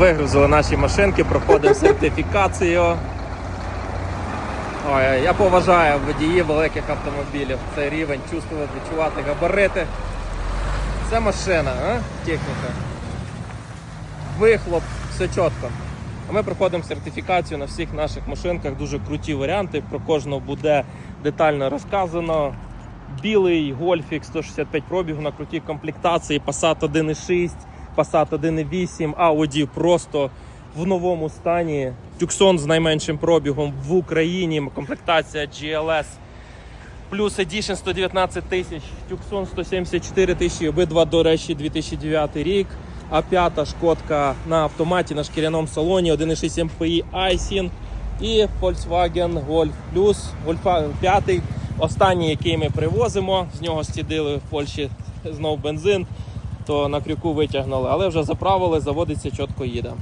Вигрузили наші машинки, проходимо сертифікацію. Ой, я поважаю водіїв великих автомобілів. Цей рівень чувствувати, відчувати габарити. Це машина, а? техніка. Вихлоп, все чітко. А ми проходимо сертифікацію на всіх наших машинках. Дуже круті варіанти. Про кожного буде детально розказано. Білий гольфік 165 пробігу на крутій комплектації, Passat 1.6, Passat 1.8, Audi просто в новому стані. Tucson з найменшим пробігом в Україні. Комплектація GLS. Плюс Edition 119 тисяч, Tucson 174 тисячі, обидва, до речі, 2009 рік. А п'ята шкодка на автоматі на шкіряному салоні, 1.6 MPI Aisin і Volkswagen Golf Plus, Golf 5, останній, який ми привозимо. З нього стідили в Польщі знов бензин, то на крюку витягнули, але вже заправили, заводиться, чітко їде.